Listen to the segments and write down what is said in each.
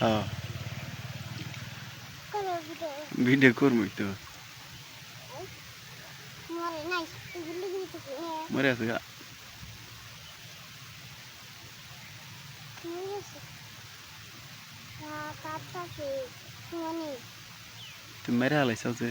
হ্যাঁ। Video video করবই তো। মরে আছে তুমি মেরে হালাইছ যে।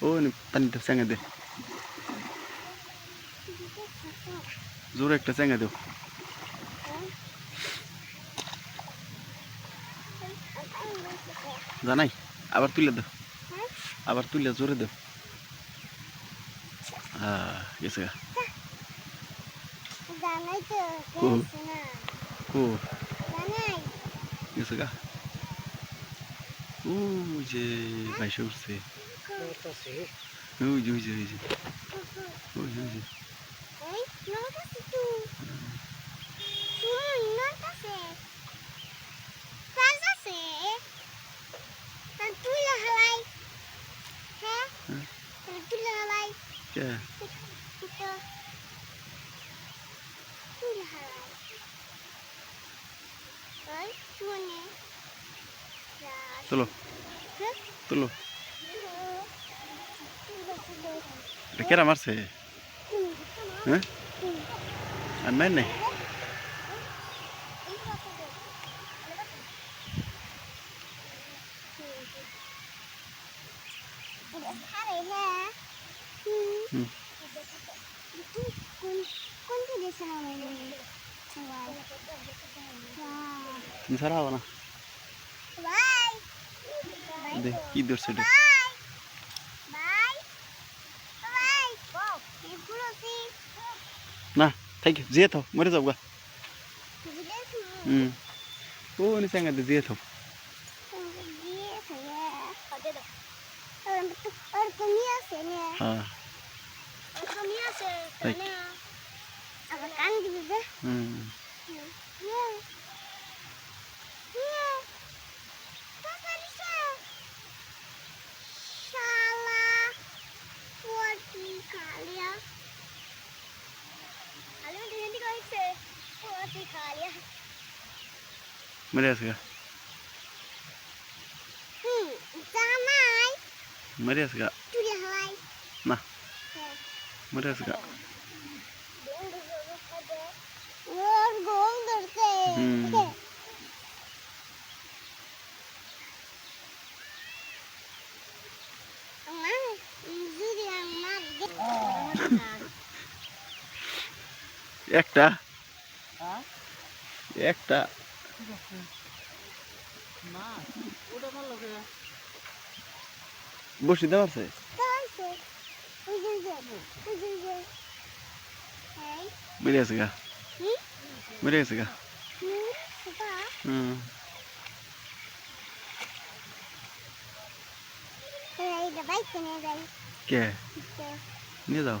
ও নি, পানি দাও চেঙ্গা দে জোরে একটা চেঙ্গা দাও জানাই আবার তুলে দাও আবার তুলে জোরে দাও হ্যাঁ গেছে গা. ও Danai. গেছে গা ও যে বাইশে উঠছে ওই যে ওই যে ওই যে ওই যে ওই যে Eh, nota situ. Hmm, nota এটা কেরা মারছে Hmm. হ্যাঁ আর নাই নাই Hmm. তুমি ছাড়া হব না কি ধরছে না থাক জিয়ে থাও মরে যাও গা. হুম। ও নি। চেঙ্গা দে জিয়ে থাও হ্যাঁ. মরে আছে গা Hmm. মরে আছে গা না. আছে গা Wah, golder Hmm. Emang, itu dia emang. একটা একটা বসি আছে. মরে আছে গা Hmm? মরে গা Hmm. হুম Hey, udah baik kan ya, guys? কে নিয়ে যাও